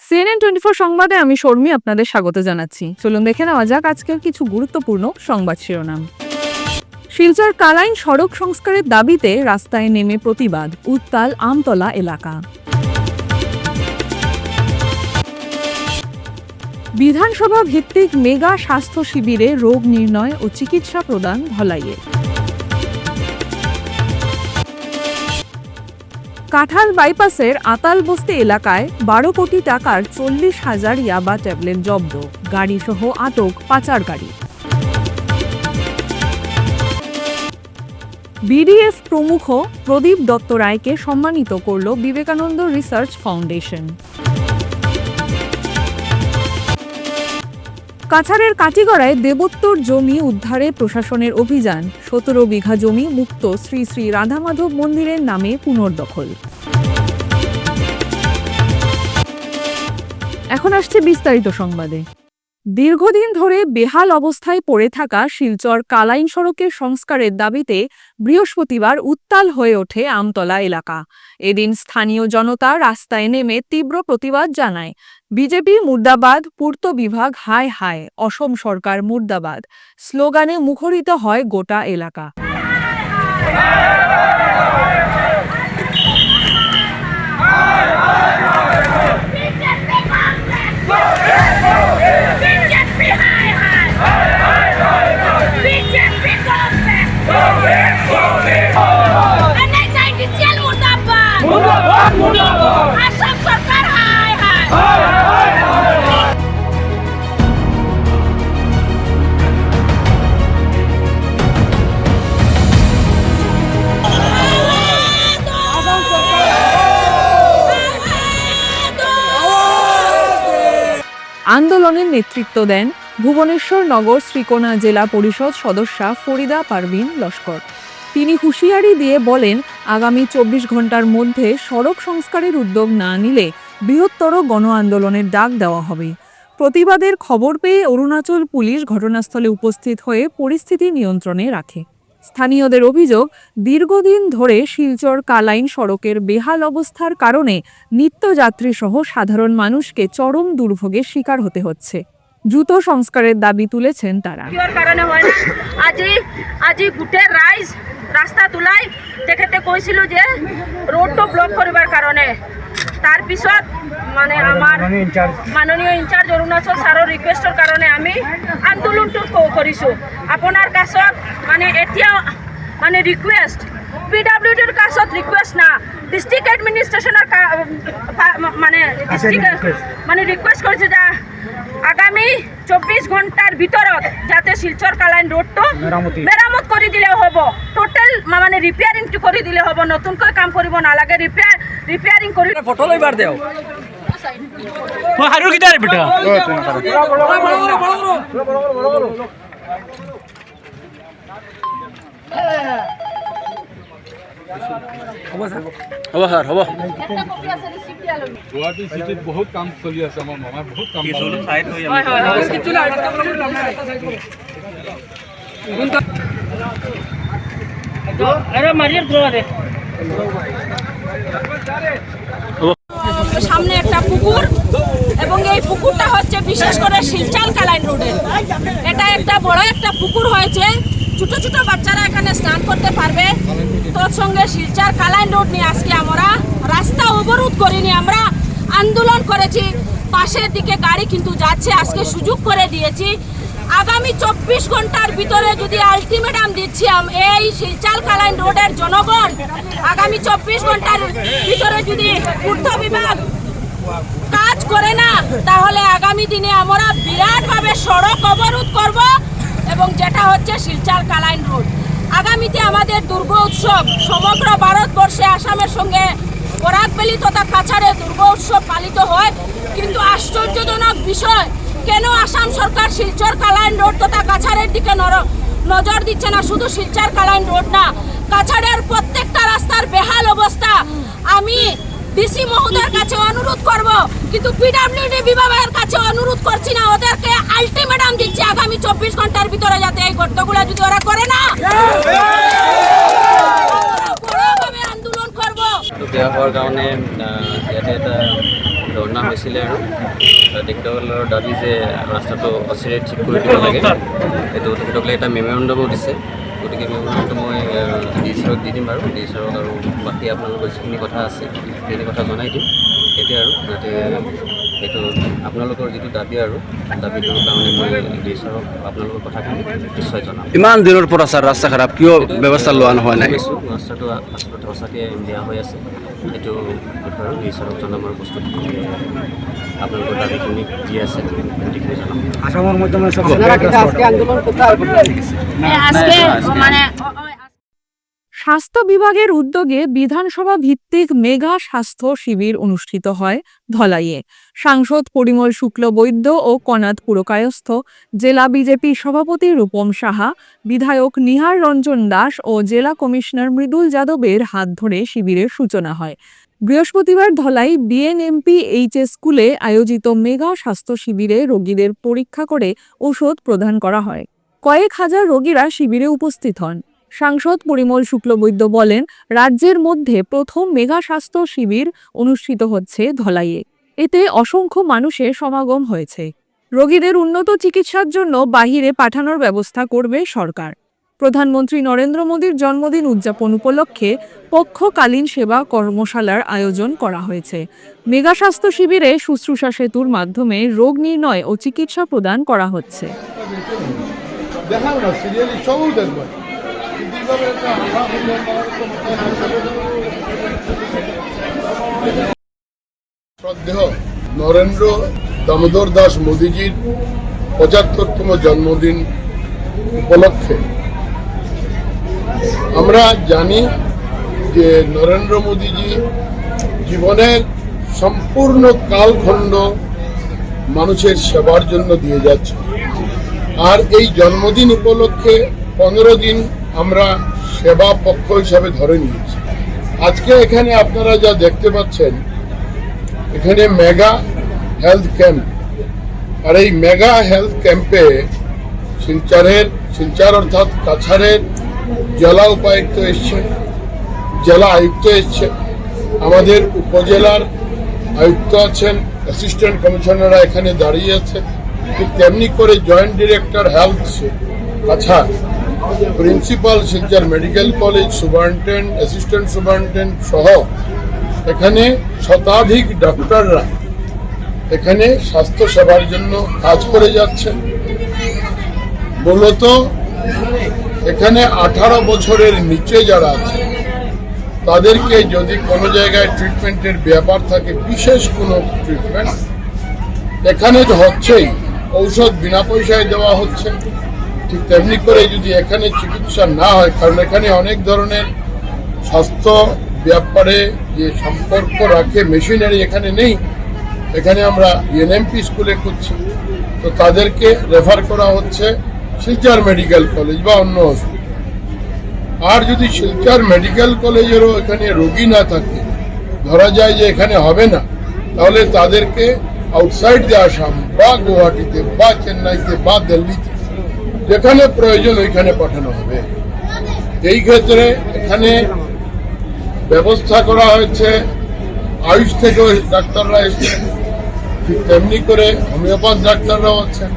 CNN twenty four সংবাদে আমি শর্মি আপনাদের স্বাগত জানাচ্ছি। চলুন দেখে নেওয়া যাক আজকের কিছু গুরুত্বপূর্ণ সংবাদ শিরোনাম। শিলচর কালাইন সড়ক সংস্কারের দাবিতে রাস্তায় নেমে প্রতিবাদ, উত্তাল আমতলা এলাকা। বিধানসভা ভিত্তিক মেগা স্বাস্থ্য শিবিরে রোগ নির্ণয় ও চিকিৎসা প্রদান ধলাইয়ে কাঁঠাল বাইপাসের আতালবস্তি এলাকায় বারো কোটি টাকার চল্লিশ হাজার ইয়াবা ট্যাবলেট জব্দ। গাড়ি সহ আটক পাচার গাড়ি। বিডিএফ প্রমুখ প্রদীপ দত্ত রায়কে সম্মানিত করল বিবেকানন্দ রিসার্চ ফাউন্ডেশন। কাছাড়ের কাটিগড়ায় দেবোত্তর জমি উদ্ধারে প্রশাসনের অভিযান। সতেরো বিঘা জমি মুক্ত শ্রী শ্রী রাধামাধব মন্দিরের নামে পুনর্দখল। এখন আসছে বিস্তারিত সংবাদে। দীর্ঘদিন ধরে বেহাল অবস্থায় পড়ে থাকা শিলচর কালাইন সড়কের সংস্কারের দাবিতে বৃহস্পতিবার উত্তাল হয়ে ওঠে আমতলা এলাকা। এদিন স্থানীয় জনতা রাস্তায় নেমে তীব্র প্রতিবাদ জানায়। বিজেপি মুর্দাবাদ পূর্ত বিভাগ হায় হায় অসম সরকার মুর্দাবাদ। স্লোগানে মুখরিত হয় গোটা এলাকা। আন্দোলনের নেতৃত্ব দেন ভুবনেশ্বর নগর শ্রীকোনা জেলা পরিষদ সদস্যা ফরিদা পারভিন লস্কর। তিনি হুঁশিয়ারি দিয়ে বলেন, আগামী চব্বিশ ঘণ্টার মধ্যে সড়ক সংস্কারের উদ্যোগ না নিলে বৃহত্তর গণ আন্দোলনের ডাক দেওয়া হবে। প্রতিবাদের খবর পেয়ে অরুণাচল পুলিশ ঘটনাস্থলে উপস্থিত হয়ে পরিস্থিতি নিয়ন্ত্রণে রাখে। স্থানীয়দের অভিযোগ, দীর্ঘদিন ধরে শিলচর কালাইন সড়কের বেহাল অবস্থার কারণে নিত্যযাত্রী সহ সাধারণ মানুষকে চরম দুর্ভোগের শিকার হতে হচ্ছে। দ্রুত সংস্কারের দাবি তুলেছেন তারা। ৰাইজ ৰাস্তাত ওলাই তেখেতে কৈছিলোঁ যে ৰোডটো ব্লক কৰিবৰ কাৰণে তাৰপিছত মানে আমাৰ মাননীয় ইনচাৰ্জ অৰুণাচল ছাৰৰ ৰিকুৱেষ্টৰ কাৰণে আমি আন্দোলনটো কৰিছোঁ। আপোনাৰ কাছত মানে এতিয়া মানে ৰিকুৱেষ্ট পি ডাব্লিউ ডিৰ কাছত ৰিকুৱেষ্ট না ডিষ্ট্ৰিক্ট এডমিনিষ্ট্ৰেশ্যনৰ মানে ডিষ্ট্ৰিক্ট মানে ৰিকুৱেষ্ট কৰিছোঁ যে আগামী চব্বিশ ঘণ্টার ভিতৰত যাতে শিলচর কালাইন রোডটো মেরামত কৰি দিলে হ'ব। টোটেল মানে ৰিপেয়াৰিংটো কৰি দিলে হ'ব। নতুনকৈ কাম কৰিব নালাগে। ৰিপেয়াৰ ৰিপেয়াৰিং কৰি ফটো লইবার দেও। ও হারু কিদার বেটা? হ'ব স্যার। হ'ব গুৱাহাটী চিটিত বহুত কাম চলি আছে আমাৰ মামাই বহুত কাম পালে। সামনে একটা পুকুর, এবং এই পুকুরটা হচ্ছে বিশেষ করে শিলচাল কালাইন রোডে। এটা একটা বড় একটা পুকুর হয়েছে। ছোট ছোট বাচ্চারা এখানে স্নান করতে পারবে। তোর সঙ্গে শিলচার কালাইন রোড নিয়ে আজকে আমরা রাস্তা অবরোধ করিনি, আমরা আন্দোলন করেছি। পাশের দিকে গাড়ি কিন্তু যাচ্ছে, আজকে সুযোগ করে দিয়েছি। আগামী চব্বিশ ঘণ্টার ভিতরে যদি আলটিমেটাম দিচ্ছি এই শিলচাল কালাইন রোডের জনগণ আগামী চব্বিশ ঘণ্টার ভিতরে যদি পূর্ত বিভাগ কাজ করে না, তাহলে আগামী দিনে আমরা বিরাটভাবে সড়ক অবরোধ করব এবং যেটা হচ্ছে শিলচাল কালাইন রোড। আগামীতে আমাদের দুর্গ উৎসব সমগ্র ভারতবর্ষে আসামের সঙ্গে বরাকবেলি তথা কাছাড়ে দুর্গ উৎসব পালিত হয়। কিন্তু আশ্চর্যজনক বিষয় কেন আসাম সরকার শিলচর কালাইন রোড তথা কাছাড়ের দিকে নর- নজর দিচ্ছে না? শুধু শিলচর কালাইন রোড না কাছাড়ের প্রত্যেকটা রাস্তার বেহাল অবস্থা। আমি ডিসি মহোদয়ের কাছে অনুরোধ করব কিন্তু পিডাব্লিউডি বিভাগের কাছে অনুরোধ করছি না। ওদেরকে আলটিমেটাম দিচ্ছি আগামী চব্বিশ ঘণ্টার ভিতরে যাতে এই গর্তগুলো যদি ওরা করে না। ৰাস্তাটো বেয়া হোৱাৰ কাৰণে ইয়াতে এটা ধৰ্ণা হৈছিলে আৰু। তেখেতসকলৰ দাবী যে ৰাস্তাটো অচিৰে ঠিক কৰি দিব লাগে। সেইটো তেখেতসকলে এটা মেমৰেণ্ডমো দিছে। গতিকে মেমৰেণ্ডমটো মই ডি চাৰক দি দিম বাৰু। ডি চাৰক আৰু বাকী আপোনালোকৰ যিখিনি কথা আছে সেইখিনি কথা জনাই দিম। সেইটোৱে আৰু যাতে সেইটো আপোনালোকৰ যিটো দাবী আৰু দাবীটোৰ কাৰণে মই ডি চাৰক আপোনালোকৰ কথাখিনি নিশ্চয় জনাম। ইমান দিনৰ পৰা ছাৰ ৰাস্তা খাৰাপ কিয় ব্যৱস্থা লোৱা নহয় নাই? ৰাস্তাটো আচলতে সঁচাকৈ বেয়া হৈ আছে। এইটো বিষয়ে আৰু ঈশ্বৰক জনাম আৰু বস্তুটো আপোনালোকৰ দাবীখিনি যি আছে গোটেইখিনি জনাম। আজকে মানে স্বাস্থ্য বিভাগের উদ্যোগে বিধানসভা ভিত্তিক মেগা স্বাস্থ্য শিবির অনুষ্ঠিত হয় ধলাইয়ে। সাংসদ পরিমল শুক্ল বৈদ্য ও কনাথ পুরকায়স্থ, জেলা বিজেপি সভাপতি রূপম সাহা, বিধায়ক নিহার রঞ্জন দাস ও জেলা কমিশনার মৃদুল যাদবের হাত ধরে শিবিরের সূচনা হয়। বৃহস্পতিবার ধলাই বিএনএমপি এইচএস স্কুলে আয়োজিত মেগা স্বাস্থ্য শিবিরে রোগীদের পরীক্ষা করে ওষুধ প্রদান করা হয়। কয়েক হাজার রোগীরা শিবিরে উপস্থিত হন। সাংসদ পরিমল শুক্লবৈদ্য বলেন, রাজ্যের মধ্যে প্রথম মেগা স্বাস্থ্য শিবির অনুষ্ঠিত হচ্ছে ধলাইয়ে। এতে অসংখ্য মানুষের সমাগম হয়েছে। রোগীদের উন্নত চিকিৎসার জন্য বাহিরে পাঠানোর ব্যবস্থা করবে সরকার। প্রধানমন্ত্রী নরেন্দ্র মোদীর জন্মদিন উদযাপন উপলক্ষে পক্ষকালীন সেবা কর্মশালার আয়োজন করা হয়েছে। মেগা স্বাস্থ্য শিবিরে শুশ্রূষা সেতুর মাধ্যমে রোগ নির্ণয় ও চিকিৎসা প্রদান করা হচ্ছে। নরেন্দ্র দামোদর দাস মোদীজির পঁচাত্তরতম জন্মদিন উপলক্ষে। আমরা জানি যে নরেন্দ্র মোদীজি জীবনের সম্পূর্ণ কালখণ্ড মানুষের সেবার জন্য দিয়ে যাচ্ছে আর এই জন্মদিন উপলক্ষে পনেরো দিন আমরা সেবা পক্ষ হিসাবে ধরে নিয়েছি। আজকে এখানে আপনারা যা দেখতে পাচ্ছেন, এখানে মেগা হেলথ ক্যাম্প। আর এই মেগা হেলথ ক্যাম্পে শিলচরের, শিলচর অর্থাৎ কাছাড়ের জেলা উপায়ুক্ত এসছে, জেলা আয়ুক্ত এসছে। আমাদের উপজেলার আয়ুক্ত আছেন অ্যাসিস্ট্যান্ট কমিশনাররা এখানে দাঁড়িয়ে আছে। ঠিক তেমনি করে joint director health Cachar. Principal Silchar medical college superintendent assistant superintendent সহ এখানে শতাধিক ডাক্তাররা এখানে স্বাস্থ্য সেবার জন্য কাজ করে যাচ্ছেন। মূলত এখানে আঠারো বছরের নিচে যারা আছে তাদেরকে যদি কোনো জায়গায় ট্রিটমেন্টের ব্যাপার থাকে, বিশেষ কোনো ট্রিটমেন্ট এখানে তো হচ্ছেই। ঔষধ বিনা পয়সায় দেওয়া হচ্ছে। ঠিক তেমনি করে যদি এখানে চিকিৎসা না হয়, কারণ এখানে অনেক ধরনের স্বাস্থ্য ব্যাপারে যে সম্পর্ক রাখে মেশিনারি এখানে নেই, এখানে আমরা এনএমপি স্কুলে করছি। তো তাদেরকে রেফার করা হচ্ছে শিলচর মেডিকেল কলেজ বা অন্য হসপিটাল আর যদি শিলচর মেডিকেল কলেজেরও এখানে রোগী না থাকে, ধরা যায় যে এখানে হবে না, তাহলে তাদেরকে আউটসাইড দিয়ে আসাম বা গুয়াহাটিতে, বা চেন্নাইতে, বা দিল্লিতে যেখানে প্রয়োজন ওইখানে পাঠানো হবে। এই ক্ষেত্রে এখানে ব্যবস্থা করা হয়েছে। আয়ুষ থেকেও ডাক্তাররা এসেছেন ঠিক তেমনি করে হোমিওপ্যাথ ডাক্তাররাও আছেন।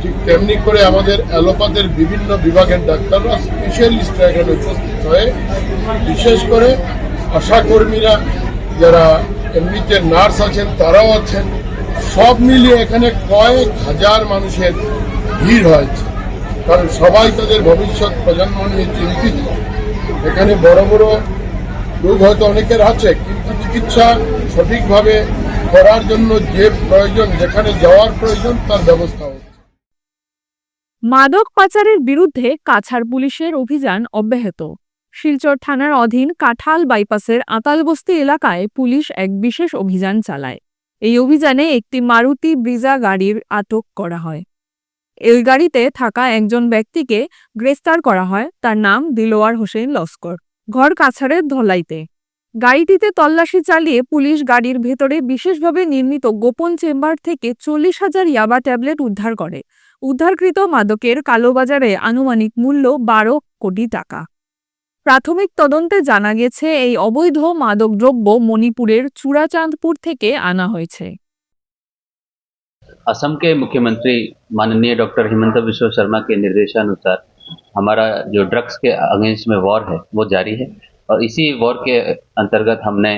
ঠিক তেমনি করে আমাদের অ্যালোপ্যাথের বিভিন্ন বিভাগের ডাক্তাররা স্পেশালিস্টরা এখানে উপস্থিত হয়ে বিশেষ করে আশাকর্মীরা যারা এমনিতে নার্স আছেন, তারাও আছেন। সব মিলিয়ে এখানে কয়েক হাজার মানুষের ভিড় হয়েছে। কারণ সবাই তাদের ভবিষ্যৎ প্রজন্ম নিয়ে চিন্তিত। এখানে বড় বড় রোগ হয়তো অনেকের আছে, কিন্তু চিকিৎসা সঠিকভাবে করার জন্য যে প্রয়োজন, যেখানে যাওয়ার প্রয়োজন, তার ব্যবস্থা হচ্ছে। মাদক পাচারের বিরুদ্ধে কাছাড় পুলিশের অভিযান অব্যাহত। শিলচর থানার অধীন কাঁঠাল বাইপাসের আতালবস্তি এলাকায় পুলিশ এক বিশেষ অভিযান চালায়। এই অভিযানে একটি মারুতি ব্রিজা গাড়ির আটক করা হয়। এই গাড়িতে থাকা একজন ব্যক্তিকে গ্রেফতার করা হয়। তার নাম দিলোয়ার হোসেন লস্কর। ঘর কাছাড়ের ধলাইতে। গাড়িটিতে তল্লাশি চালিয়ে পুলিশ গাড়ির ভেতরে বিশেষভাবে নির্মিত গোপন চেম্বার থেকে চল্লিশ হাজার ইয়াবা ট্যাবলেট উদ্ধার করে। উদ্ধারকৃত মাদকের কালোবাজারে আনুমানিক মূল্য বারো কোটি টাকা। প্রাথমিক তদন্তে জানা গেছে, এই অবৈধ মাদকদ্রব্য মণিপুরের চূড়াচাঁদপুর থেকে আনা হয়েছে। असम के मुख्यमंत्री माननीय डॉक्टर हिमंत बिश्व शर्मा के निर्देशानुसार हमारा जो ड्रग्स के अगेंस्ट में वॉर है, वो जारी है। और इसी वॉर के अंतर्गत हमने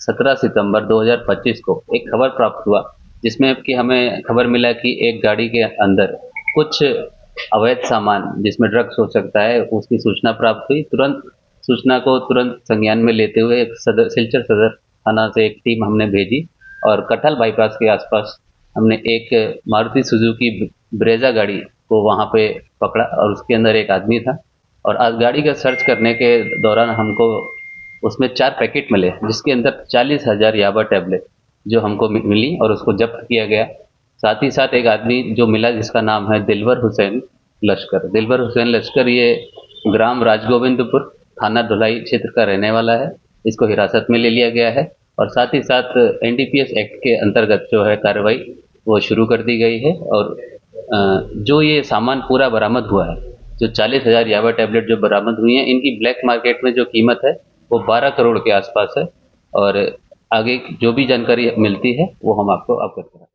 17 सितंबर 2025 को एक खबर प्राप्त हुआ, जिसमें कि हमें खबर मिला कि एक गाड़ी के अंदर कुछ अवैध सामान जिसमें ड्रग्स हो सकता है, उसकी सूचना प्राप्त हुई। तुरंत सूचना को तुरंत संज्ञान में लेते हुए सदर, सिलचर सदर थाना से एक टीम हमने भेजी और कटहल बाईपास के आसपास हमने एक मारुति सुजुकी ब्रेजा गाड़ी को वहाँ पे पकड़ा और उसके अंदर एक आदमी था। और आज गाड़ी का सर्च करने के दौरान हमको उसमें चार पैकेट मिले, जिसके अंदर चालीस हज़ार याबा टैबलेट जो हमको मिली और उसको जब्त किया गया। साथ ही साथ एक आदमी जो मिला, जिसका नाम है दिलवर हुसैन लश्कर। दिलवर हुसैन लश्कर ये ग्राम राजगोविंदपुर थाना धुलाई क्षेत्र का रहने वाला है। इसको हिरासत में ले लिया गया है और साथ ही साथ एनडीपीएस एक्ट के अंतर्गत जो है कार्रवाई वो शुरू कर दी गई है और अ, जो ये सामान पूरा बरामद हुआ है जो चालीस हजार याबा टैबलेट जो बरामद हुई हैं इनकी ब्लैक मार्केट में जो कीमत है वो बारह करोड़ के आसपास है और आगे की जो भी जानकारी मिलती है वो हम आपको अवगत कराएं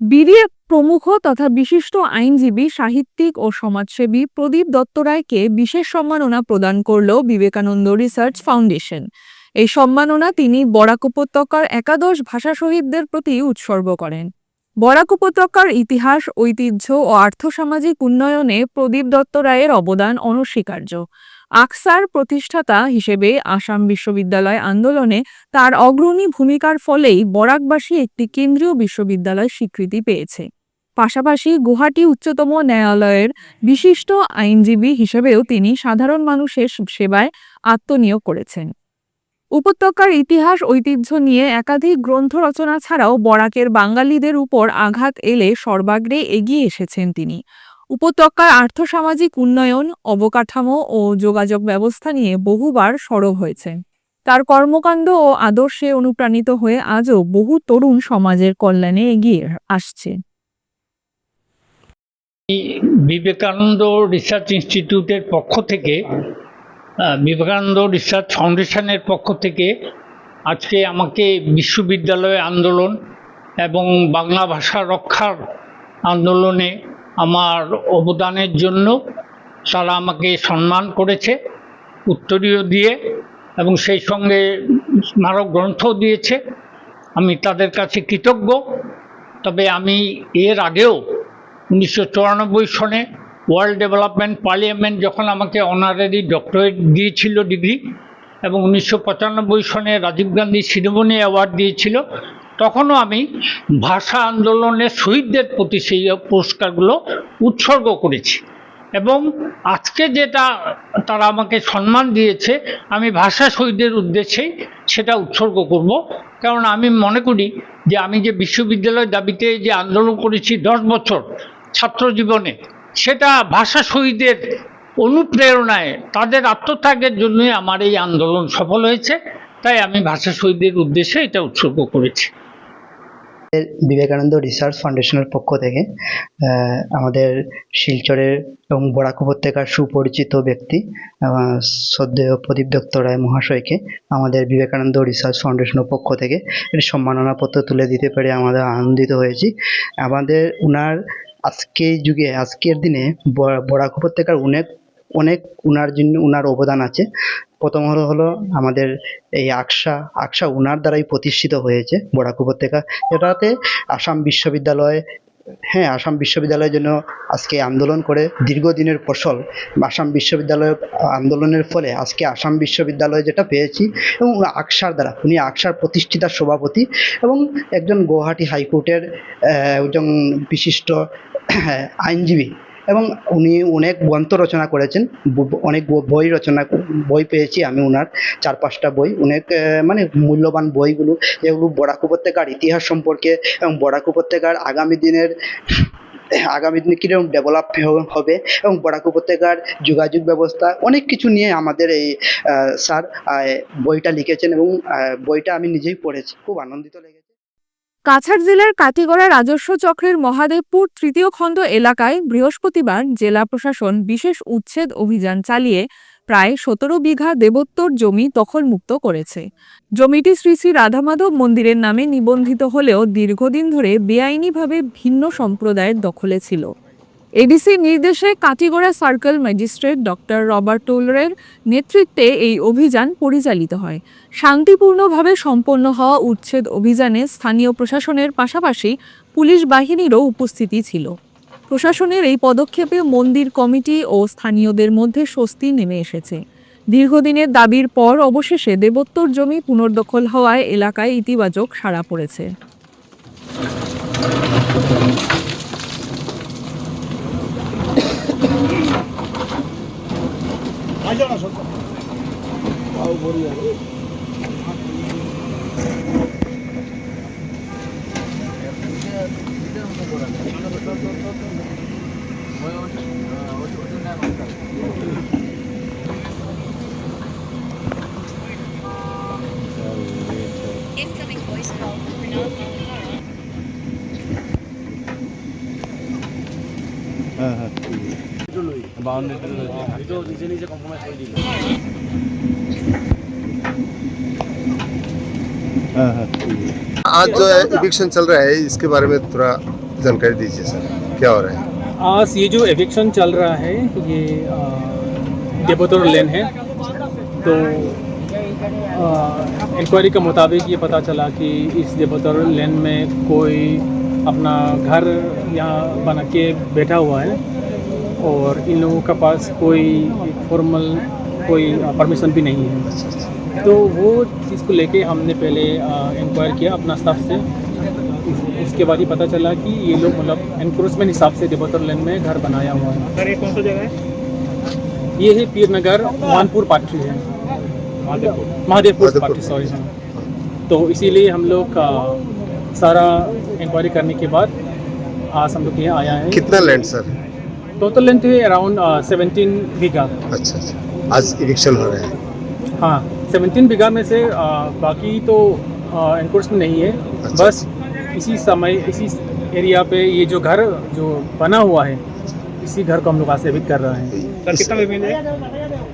বিডিএফ প্রমুখ তথা বিশিষ্ট আইনজীবী সাহিত্যিক ও সমাজসেবী প্রদীপ দত্ত রায়কে বিশেষ সম্মাননা প্রদান করল বিবেকানন্দ রিসার্চ ফাউন্ডেশন এই সম্মাননা তিনি বরাক উপত্যকার একাদশ ভাষা শহীদদের প্রতি উৎসর্গ করেন। বরাক উপত্যকার ইতিহাস, ঐতিহ্য ও আর্থসামাজিক উন্নয়নে প্রদীপ দত্ত রায়ের অবদান অনস্বীকার্য। আকসার প্রতিষ্ঠাতা হিসেবে আসাম বিশ্ববিদ্যালয় আন্দোলনে তার অগ্রণী ভূমিকার ফলেই বরাকবাসী একটি কেন্দ্রীয় বিশ্ববিদ্যালয় স্বীকৃতি পেয়েছে। পাশাপাশি গুয়াহাটি উচ্চতম ন্যায়ালয়ের বিশিষ্ট আইনজীবী হিসেবেও তিনি সাধারণ মানুষের সেবায় আত্মনিয়োগ করেছেন। উপত্যকার ইতিহাস, ঐতিহ্য নিয়ে একাধিক গ্রন্থ রচনা ছাড়াও বরাকের বাঙালিদের উপর আঘাত এলে সর্বাগ্রে এগিয়ে এসেছেন তিনি। উপত্যকার আর্থসামাজিক উন্নয়ন, অবকাঠামো ও যোগাযোগ ব্যবস্থা নিয়ে বহুবার সরব হয়েছেন। তার কর্মকাণ্ড ও আদর্শে অনুপ্রাণিত হয়ে আজও বহু তরুণ সমাজের কল্যাণে এগিয়ে আসছে। বিবেকানন্দ রিসার্চ ইনস্টিটিউটের পক্ষ থেকে বিবেকানন্দ রিসার্চ ফাউন্ডেশনের পক্ষ থেকে আজকে আমাকে বিশ্ববিদ্যালয় আন্দোলন এবং বাংলা ভাষা রক্ষার আন্দোলনে আমার অবদানের জন্য তারা আমাকে সম্মান করেছে, উত্তরীয় দিয়ে এবং সেই সঙ্গে স্মারক গ্রন্থও দিয়েছে। আমি তাদের কাছে কৃতজ্ঞ। তবে আমি এর আগেও উনিশশো চুরানব্বই সনে ওয়ার্ল্ড ডেভেলপমেন্ট পার্লিয়ামেন্ট যখন আমাকে অনারারি ডক্টরেট দিয়েছিল ডিগ্রি এবং উনিশশো পঁচানব্বই সনে রাজীব গান্ধী শিরোমণি অ্যাওয়ার্ড দিয়েছিল, তখনও আমি ভাষা আন্দোলনের শহীদদের প্রতি সেই পুরস্কারগুলো উৎসর্গ করেছি। এবং আজকে যেটা তারা আমাকে সম্মান দিয়েছে, আমি ভাষা শহীদদের উদ্দেশ্যেই সেটা উৎসর্গ করব। কারণ আমি মনে করি যে আমি যে বিশ্ববিদ্যালয় দাবিতে যে আন্দোলন করেছি দশ বছর ছাত্র জীবনে সেটা ভাষা শহীদের অনুপ্রেরণায়, তাদের আত্মত্যাগের জন্যই আমার এই আন্দোলন সফল হয়েছে। তাই আমি ভাষা শহীদদের উদ্দেশ্যে এটা উৎসর্গ করেছি। বিবেকানন্দ রিসার্চ ফাউন্ডেশনের পক্ষ থেকে আমাদের শিলচরের এবং বরাক উপত্যকার সুপরিচিত ব্যক্তি শ্রদ্ধেয় প্রদীপ দত্ত রায় মহাশয়কে, আমাদের বিবেকানন্দ রিসার্চ ফাউন্ডেশনের পক্ষ থেকে সম্মাননাপত্র তুলে দিতে পেরে আমাদের আনন্দিত হয়েছি। আমাদের উনার আজকের যুগে, আজকের দিনে বরাক উপত্যকার অনেক অনেক উনার জন্য, উনার অবদান আছে। প্রথম হলো হলো আমাদের এই আকসা আকসা উনার দ্বারাই প্রতিষ্ঠিত হয়েছে বরাক উপত্যকা। এটাতে আসাম বিশ্ববিদ্যালয় হ্যাঁ আসাম বিশ্ববিদ্যালয়ের জন্য আজকে আন্দোলন করে, দীর্ঘদিনের ফসল। আসাম বিশ্ববিদ্যালয় আন্দোলনের ফলে আজকে আসাম বিশ্ববিদ্যালয় যেটা পেয়েছি, এবং আকসার দ্বারা, উনি আকসার প্রতিষ্ঠিতা সভাপতি এবং একজন গুয়াহাটি হাইকোর্টের একজন বিশিষ্ট আইনজীবী। এবং উনি অনেক গ্রন্থ রচনা করেছেন অনেক বই রচনা বই পেয়েছি আমি ওনার চার পাঁচটা বই। অনেক মানে মূল্যবান বইগুলো, যেগুলো বরাক উপত্যকার ইতিহাস সম্পর্কে এবং বরাক উপত্যকার আগামী দিনের, আগামী দিনে কীরকম ডেভেলপ হবে এবং বরাক উপত্যকার যোগাযোগ ব্যবস্থা, অনেক কিছু নিয়ে আমাদের এই স্যার বইটা লিখেছেন এবং বইটা আমি নিজেই পড়েছি। খুব আনন্দিত লেগেছে। কাছাড় জেলার কাটিগড়া রাজস্ব চক্রের মহাদেবপুর তৃতীয় খণ্ড এলাকায় বৃহস্পতিবার জেলা প্রশাসন বিশেষ উচ্ছেদ অভিযান চালিয়ে প্রায় সতেরো বিঘা দেবোত্তর জমি দখলমুক্ত করেছে। জমিটি শ্রী শ্রী রাধামাধব মন্দিরের নামে নিবন্ধিত হলেও দীর্ঘদিন ধরে বেআইনিভাবে ভিন্ন সম্প্রদায়ের দখলে ছিল। এডিসির নির্দেশে Katigorah circle magistrate doctor Robert টোলরের নেতৃত্বে এই অভিযান পরিচালিত হয়। শান্তিপূর্ণভাবে সম্পন্ন হওয়া উচ্ছেদ অভিযানে স্থানীয় প্রশাসনের পাশাপাশি পুলিশ বাহিনীরও উপস্থিতি ছিল। প্রশাসনের এই পদক্ষেপে মন্দির কমিটি ও স্থানীয়দের মধ্যে স্বস্তি নেমে এসেছে। দীর্ঘদিনের দাবির পর অবশেষে দেবোত্তর জমি পুনর্দখল হওয়ায় এলাকায় ইতিবাচক সাড়া পড়েছে। না সত্য তাও आज जो इविक्शन चल रहा है, इसके बारे में थोड़ा जानकारी दीजिए सर। क्या हो रहा है? आज ये जो एविक्शन चल रहा है, ये देवोत्तर लेन है। तो इंक्वायरी के मुताबिक ये पता चला कि इस देवोत्तर लेन में कोई अपना घर यहाँ बना के बैठा हुआ है। और इन लोगों के पास कोई फॉर्मल कोई परमिशन भी नहीं है। तो वो चीज़ को लेके हमने पहले इंक्वायर किया अपना स्टाफ से। उसके बाद ही पता चला कि ये लोग मतलब एनक्रोचमेंट हिसाब से देवोत्तर लेन में घर बनाया हुआ है। सर ये कौन सा जगह है? ये है पीर नगर मानपुर पाट्री है। महादेवपुर महादेवपुर पाट्री सॉरी तो इसीलिए हम लोग सारा इंक्वायरी करने के बाद आज हम लोग यहाँ आया है। कितना लैंड सर टोटल लेंथ है अराउंड सेवनटीन बीघा। अच्छा अच्छा। आज इविक्शन हो रहा है। हाँ सेवनटीन बीघा में से आ, बाकी तो एनक्रोचमेंट नहीं है। अच्छा। बस इसी समय इसी एरिया पे ये जो घर जो बना हुआ है इसी घर को हम लोग evict कर रहे हैं। इस-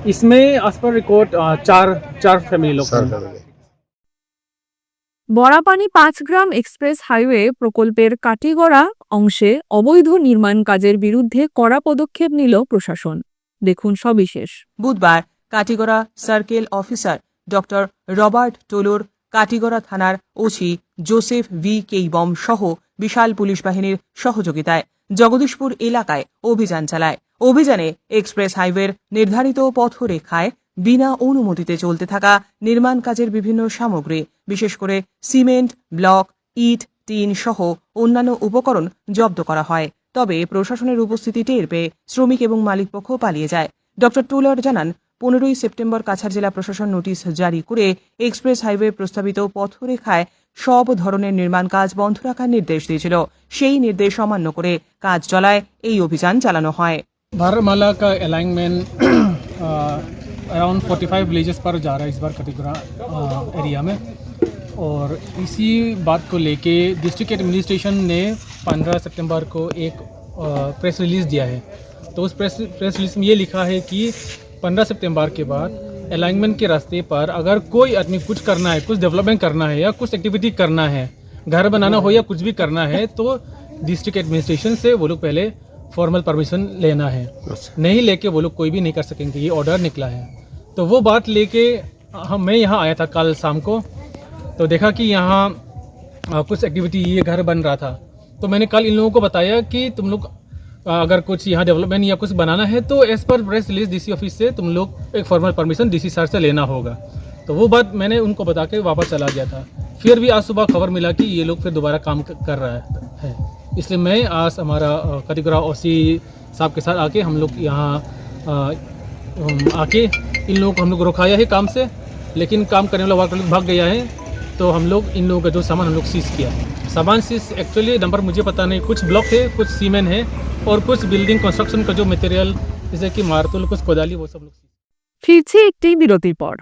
इसमें एज पर रिकॉर्ड चार चार फैमिली लोग বরাপানি পাঁচ গ্রাম এক্সপ্রেস হাইওয়ে প্রকল্পের কাটিগড়া অংশে অবৈধ নির্মাণ কাজের বিরুদ্ধে কড়া পদক্ষেপ নিল প্রশাসন। দেখুন সবিশেষ। বুধবার Katigorah circle officer doctor Robert Tolor Katigorah থানার ওসি জোসেফ ভি কেইবম সহ বিশাল পুলিশ বাহিনীর সহযোগিতায় জগদীশপুর এলাকায় অভিযান চালায়। অভিযানে এক্সপ্রেস হাইওয়ের নির্ধারিত পথরেখায় বিনা অনুমতিতে চলতে থাকা নির্মাণ কাজের বিভিন্ন সামগ্রী, বিশেষ করে সিমেন্ট, ব্লক, ইট, টিন সহ অন্যান্য উপকরণ জব্দ করা হয়। তবে প্রশাসনের উপস্থিতি টের পেয়ে শ্রমিক এবং মালিকপক্ষ পালিয়ে যায়। ডক্টর টুলার জানান, পনেরোই সেপ্টেম্বর কাছাড় জেলা প্রশাসন নোটিশ জারি করে এক্সপ্রেস হাইওয়ে প্রস্তাবিত পথরেখায় সব ধরনের নির্মাণ কাজ বন্ধ রাখার নির্দেশ দিয়েছিল। সেই নির্দেশ অমান্য করে কাজ চলায় এই অভিযান চালানো হয়। অ্যালাইনমেন্ট अराउंड 45 विलेजेस पर जा रहा है इस बार कटिगुरा एरिया में। और इसी बात को लेके डिस्ट्रिक्ट एडमिनिस्ट्रेशन ने 15 सितंबर को एक प्रेस रिलीज़ दिया है। तो उस प्रेस प्रेस रिलीज़ में ये लिखा है कि 15 सितंबर के बाद अलाइनमेंट के रास्ते पर अगर कोई आदमी कुछ करना है, कुछ डेवलपमेंट करना है या कुछ एक्टिविटी करना है, घर बनाना हो या कुछ भी करना है तो डिस्ट्रिक्ट एडमिनिस्ट्रेशन से वो लोग पहले फॉर्मल परमिशन लेना है। नहीं लेके वो लोग कोई भी नहीं कर सकेंगे ये ऑर्डर निकला है। तो वो बात लेके हम मैं यहाँ आया था कल शाम को। तो देखा कि यहाँ कुछ एक्टिविटी ये घर बन रहा था। तो मैंने कल इन लोगों को बताया कि तुम लोग अगर कुछ यहाँ डेवलपमेंट या कुछ बनाना है तो as per press release DC office से तुम लोग एक फॉर्मल परमिशन डीसी सर से लेना होगा। तो वो बात मैंने उनको बता के वापस चला गया था। फिर भी आज सुबह खबर मिला कि ये लोग फिर दोबारा काम कर रहा है, है। इसलिए मैं आज हमारा कटिगरा ओसी साहब के साथ आके हम लोग यहाँ आ, हम आके इन लोगों को हम लोग रुकाया है काम से लेकिन काम करने वाला वर्कर लोग भाग गया है तो हम लोग इन लोगों का जो सामान हम लोग सीज किया सामान सीज एक्चुअली नंबर मुझे पता नहीं कुछ ब्लॉक है कुछ सीमेंट है और कुछ बिल्डिंग कंस्ट्रक्शन का जो मटेरियल जैसे कि मार्तुल कुछ कोदाली वो सब लोग ফিরছি একটি বিরতির পর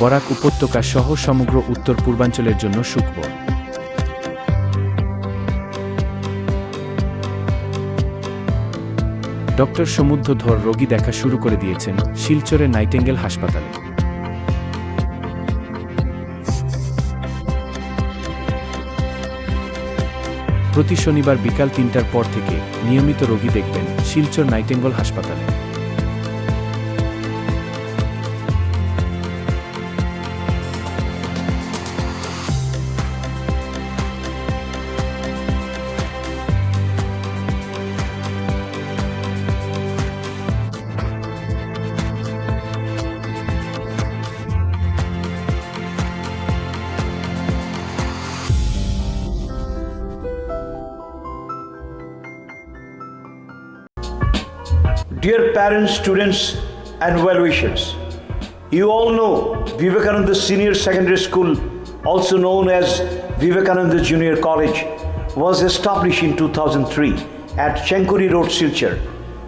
বরাক উপত্যকা সহ সমগ্র উত্তর পূর্বাঞ্চলের জন্য সুখবর। ডক্টর সমুদ্র ধর রোগী দেখা শুরু করে দিয়েছেন শিলচরের নাইটেঙ্গেল হাসপাতালে। প্রতি শনিবার বিকাল তিনটার পর থেকে নিয়মিত রোগী দেখবেন শিলচর নাইটেঙ্গল হাসপাতালে। Parents, students, and well wishers, you all know Vivekananda Senior Secondary School, also known as Vivekananda Junior College, was established in 2003 at Chenkuri Road, Silchar,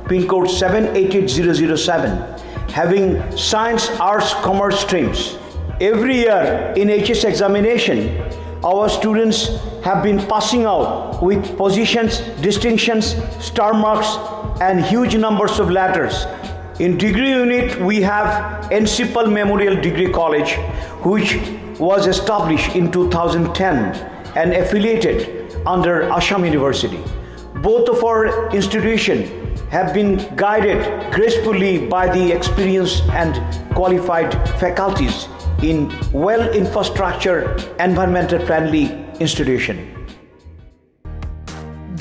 pin code 788007, having science, arts, commerce streams. Every year in HS examination, our students have been passing out with positions, distinctions, star marks, and huge numbers of letters. In degree unit, we have Encipal Memorial Degree College, which was established in 2010 and affiliated under Assam University. Both of our institutions have been guided gracefully by the experienced and qualified faculties in well infrastructure, environmental friendly institution.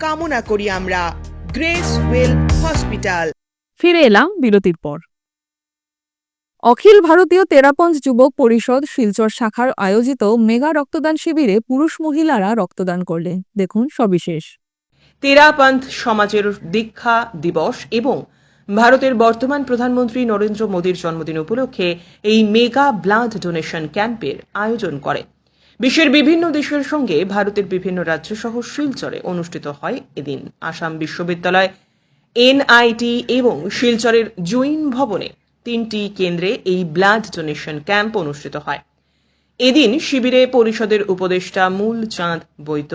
কামনা করি আমরা। Grace well hospital. ফিরে এলাম বিরতির পর। অখিল ভারতীয় তেরাপঞ্জ যুবক পরিষদ শিলচর শাখার আয়োজিত মেগা রক্তদান শিবিরে পুরুষ মহিলারা রক্তদান করলেন। দেখুন সবিশেষ। তেরাপন্থ সমাজের দীক্ষা দিবস এবং ভারতের বর্তমান প্রধানমন্ত্রী নরেন্দ্র মোদীর জন্মদিন উপলক্ষে এই মেগা ব্লাড ডোনেশন ক্যাম্পের আয়োজন করে। বিশ্বের বিভিন্ন দেশের সঙ্গে ভারতের বিভিন্ন রাজ্য সহ শিলচরে অনুষ্ঠিত হয় এদিন। আসাম বিশ্ববিদ্যালয়, এনআইটি এবং শিলচরের জৈন ভবনে তিনটি কেন্দ্রে এই ব্লাড ডোনেশন ক্যাম্প অনুষ্ঠিত হয়। এদিন শিবিরে পরিষদের উপদেষ্টা মূল চাঁদ বৈত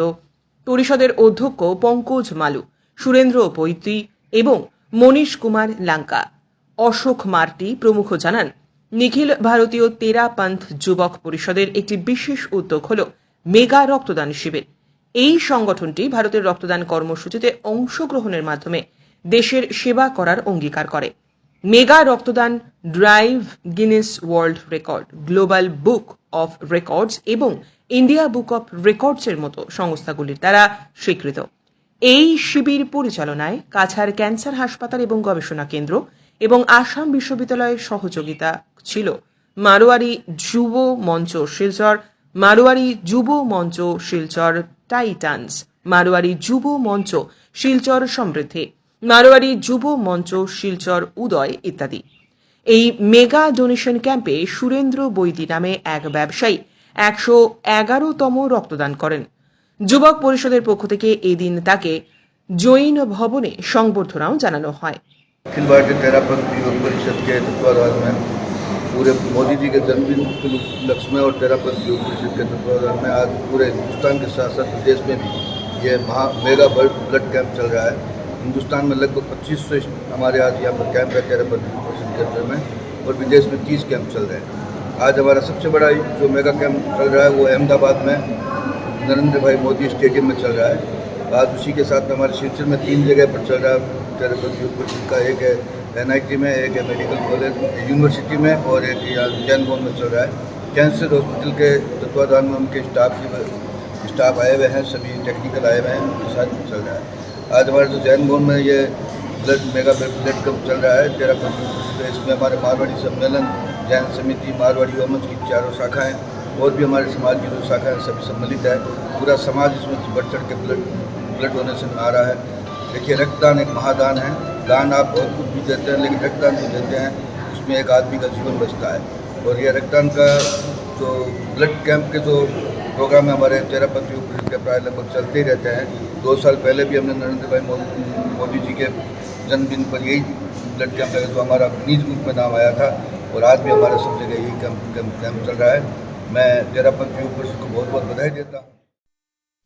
পরিষদের অধ্যক্ষ পঙ্কজ মালু, সুরেন্দ্র পৈতৃ এবং মনীষ কুমার লাঙ্কা। অশোক মার্টি প্রমুখ জানান নিখিল ভারতীয় তেরা পান্থ যুবক পরিষদের একটি বিশেষ উদ্যোগ হল মেগা রক্তদান শিবির। এই সংগঠনটি ভারতের রক্তদান কর্মসূচিতে অংশগ্রহণের মাধ্যমে দেশের সেবা করার অঙ্গীকার করে। মেগা রক্তদান drive Guinness world record, global book of records এবং ইন্ডিয়া বুক অফ রেকর্ডসের মতো সংস্থাগুলির দ্বারা স্বীকৃত। এই শিবির পরিচালনায় কাছাড় ক্যান্সার হাসপাতাল এবং গবেষণা কেন্দ্র এবং আসাম বিশ্ববিদ্যালয়ের সহযোগিতা ছিল। মারোয়ারি যুব মঞ্চ শিলচর, মারোয়ারি যুব মঞ্চ শিলচর টাইটান্স, মারোয়ারি যুব মঞ্চ শিলচর সমৃদ্ধি, মারোয়ারি যুব মঞ্চ শিলচর উদয় ইত্যাদি। এই মেগা ডোনেশন ক্যাম্পে সুরেন্দ্র বৈদি নামে এক ব্যবসায়ী একশো এগারোতম রক্তদান করেন। যুবক পরিষদের পক্ষ থেকে এদিন তাকে জৈন ভবনে সংবর্ধনাও জানানো হয়। अखिल भारतीय तेरापंथ युवक परिषद के तत्वाधान में, पूरे मोदी जी के जन्मदिन के उपलक्ष्य में और तेरापंथ युवक परिषद के तत्वाधान में, आज पूरे हिंदुस्तान के साथ साथ प्रदेश में भी ये महा, मेगा ब्लड कैंप चल रहा है। हिंदुस्तान में लगभग पच्चीस सौ हमारे आज यहाँ पर कैंप है तेरापंथ युवक परिषद के अंदर में, और विदेश में तीस कैंप चल रहे हैं। आज हमारा सबसे बड़ा जो मेगा कैंप चल रहा है वो अहमदाबाद में, नरेंद्र भाई मोदी स्टेडियम में चल रहा है। आज उसी के साथ में हमारे शिवचर में तीन जगह पर चल रहा है। टेरापति योग का एक है, एनआईटी में, एक है मेडिकल कॉलेज, यूनिवर्सिटी में और एक यहाँ जैन भवन में चल रहा है। कैंसर हॉस्पिटल के तत्वाधान में उनके स्टाफ की स्टाफ आए हुए हैं, सभी टेक्निकल आए हुए हैं, उनके साथ चल रहा है। आज हमारे जो जैन भवन में ये ब्लड मेगा ब्लड कप चल रहा है, तेरह तो इसमें हमारे मारवाड़ी सम्मेलन, जैन समिति, मारवाड़ी वमन की चारों शाखाएँ, और भी हमारे समाज की जो शाखाएँ सभी सम्मिलित है। पूरा समाज इसमें बढ़ चढ़ के ब्लड ब्लड डोनेशन आ रहा है। देखिए, रक्तदान एक महादान है। दान आप बहुत कुछ भी देते हैं, लेकिन रक्तदान जो देते हैं, उसमें एक आदमी का जीवन बचता है। और यह रक्तदान का जो ब्लड कैंप के जो प्रोग्राम है, हमारे तेरापति योग के प्राय लगभग चलते ही रहते हैं। दो साल पहले भी हमने नरेंद्र भाई मोदी जी के जन्मदिन पर यही ब्लड कैंप लगा, जो हमारा नीज बुक में नाम आया था। और आज भी हमारा सब जगह यही कैंप कैंप चल रहा है। मैं योग परिषद को बहुत बहुत बधाई देता हूँ।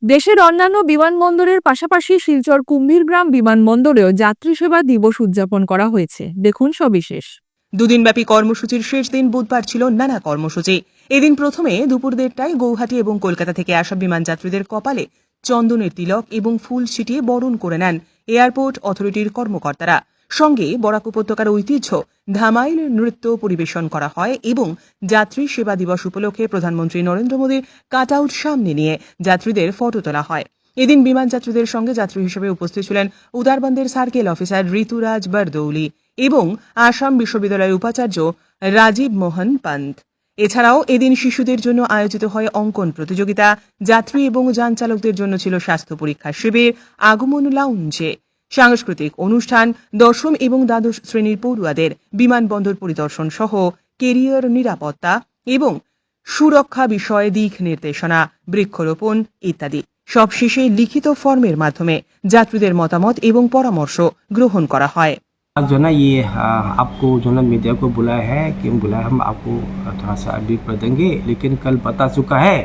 দেশের অন্যান্য বিমানবন্দরের পাশাপাশি শিলচর কুম্ভীরগ্রাম বিমানবন্দরেও যাত্রী সেবা দিবস উদযাপন করা হয়েছে। দেখুন সবিশেষ। দুদিনব্যাপী কর্মসূচির শেষ দিন বুধবার ছিল নানা কর্মসূচি। এদিন প্রথমে দুপুর দেড়টায় গৌহাটি এবং কলকাতা থেকে আসা বিমান যাত্রীদের কপালে চন্দনের তিলক এবং ফুল ছিটিয়ে বরণ করে নেন এয়ারপোর্ট অথরিটির কর্মকর্তারা। সঙ্গে বরাক উপত্যকার ঐতিহ্য ধামাইল নৃত্য পরিবেশন করা হয় এবং যাত্রী সেবা দিবস উপলক্ষে প্রধানমন্ত্রী নরেন্দ্র মোদীর কাট আউট সামনে নিয়ে যাত্রীদের ফটো তোলা হয়। এদিন বিমান যাত্রীদের সঙ্গে যাত্রী হিসেবে উপস্থিত ছিলেন উদারবন্দের সার্কেল অফিসার ঋতুরাজ বরদৌলি এবং আসাম বিশ্ববিদ্যালয়ের উপাচার্য রাজীব মোহন পান্ত এছাড়াও এদিন শিশুদের জন্য আয়োজিত হয় অঙ্কন প্রতিযোগিতা। যাত্রী এবং যান চালকদের জন্য ছিল স্বাস্থ্য পরীক্ষা শিবির, আগমন লাউঞ্জে সাংস্কৃতিক অনুষ্ঠান, দশম এবং দ্বাদশ শ্রেণির পড়ুয়াদের বিমানবন্দর পরিদর্শন সহ কেরিয়ার নিরাপত্তা এবং সুরক্ষা বিষয়ে দিক নির্দেশনা, বৃক্ষরোপণ ইত্যাদি। সবশেষে লিখিত ফর্মের মাধ্যমে যাত্রীদের মতামত এবং পরামর্শ গ্রহণ করা হয়। आज जो ना, ये आपको जो ना, मीडिया को बुलाया है कि बुलाया हम आपको थोड़ा सा अपडेट कर देंगे। लेकिन कल बता चुका है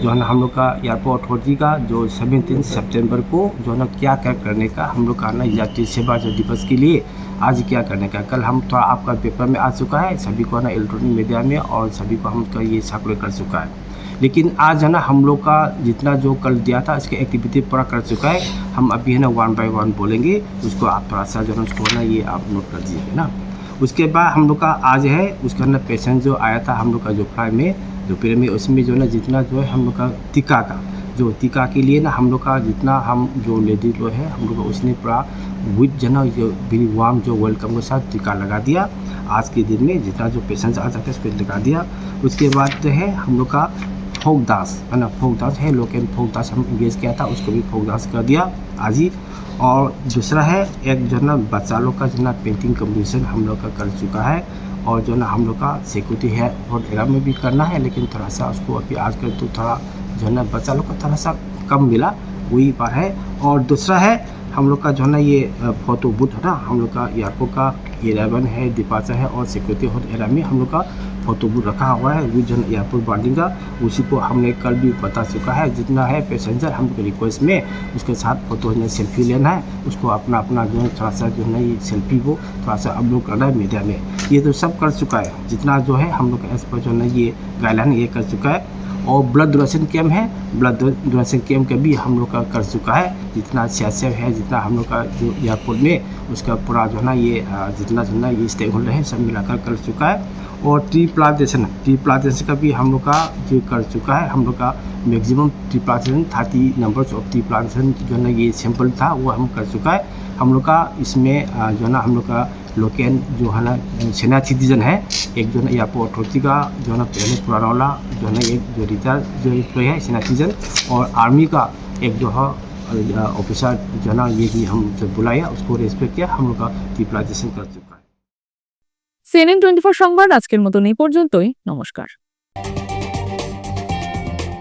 जो है ना, हम लोग का एयरपोर्ट अथॉरिटी का जो सेवनटीन सितंबर को जो है ना, क्या क्या करने का, हम लोग का ना, यात्री सेवा जो दिवस के लिए आज क्या करने का। कल हम थोड़ा आपका पेपर में आ चुका है, सभी को ना, इलेक्ट्रॉनिक मीडिया में और सभी को हम ये सर्कुलेट कर चुका है। लेकिन आज है ना, हम लोग का जितना जो कल दिया था, इसके एक्टिविटी पूरा कर चुका है। हम अभी है ना वन बाय वन बोलेंगे, उसको आप थोड़ा सा जो है उसको ना ये आप नोट कर दीजिए ना? उसके बाद हम लोग का आज है, उसका ना पेशेंट जो आया था, हम लोग का जो फ्लाई में, जो दोपहर में उसमें जो है ना, जितना जो है, हम लोग का टीका का, जो टीका के लिए ना हम लोग का जितना हम जो लेडीज़ लोग है, हम लोग का उसने पूरा विथ जो ना जो वेरी वार्म जो वेलकम के साथ टीका लगा दिया। आज के दिन में जितना जो पेशेंट्स आ जाते हैं, उसको लगा दिया। उसके बाद जो है, हम लोग का फोक डांस है ना फोक डांस है लोकल फोक डांस हम इंगेज किया था, उसको भी फोक डांस कर दिया आज और दूसरा है, एक जो है ना बच्चा लोग का जो है ना पेंटिंग कंपटीशन हम लोग का कर चुका है, और जो ना, हम लोग का सिक्योरिटी है और एरा में भी करना है, लेकिन थोड़ा सा उसको अभी आज कल तो थोड़ा जो है ना बच्चा लोग का थोड़ा सा कम मिला, वही पर है। और दूसरा है, हम लोग का जो है ना, ये फ़ोटो बूथ है ना, हम लोग का एयरपोर्ट का इलेवन है डिपाचा है, और सिक्योरिटी होट एरा में हम लोग का फ़ोटो बूथ रखा हुआ है है एयरपोर्ट बॉर्डिंग का उसी को हमने कल भी बता चुका है, जितना है पैसेंजर, हमको रिक्वेस्ट में उसके साथ फ़ोटो ने सेल्फी लेना है, उसको अपना अपना जो है थोड़ा सा जो है सेल्फी को थोड़ा सा अपलोड करना है मीडिया में। ये तो सब कर चुका है, जितना जो है हम लोग एज पर जो है ये गाइडलाइन ये कर चुका है। और ब्लड डोनेशन कैम्प है। ब्लड डोनेशन कैम्प का भी हम लोग का कर चुका है। जितना सी है, जितना हम लोग का जो एयरपोर्ट में, उसका पूरा जो है ना ये जितना जो है ना ये स्टेक होल्डर है, सब मिलाकर कर चुका है। और ट्री प्लांटेशन ट्री प्लांटेशन का भी हम लोग का जो कर चुका है। हम लोग का maximum tree plantation thirty numbers of tree plantation जो है ना ये सैंपल था, वो हम कर चुका है। हम लोग का इसमें जो है ना हम लोग का लोकेन जो है ना सीनियर सिटीजन है एक जो है ना एयरपोर्ट अथॉरिटी का जो है ना पहले पुराना वाला जो है ना एक जो रिटायर जो एम्प्लॉय है सीनियर सिटीजन और आर्मी का एक जो है ऑफिसर जो है ना ये भी हम जब बुलाया उसको रेस्पेक्ट किया हम लोग का रिप्लाइजेशन कर चुका है সিএনএন টোয়েন্টি ফোর সংবাদ আজকের মতন এই পর্যন্তই নমস্কার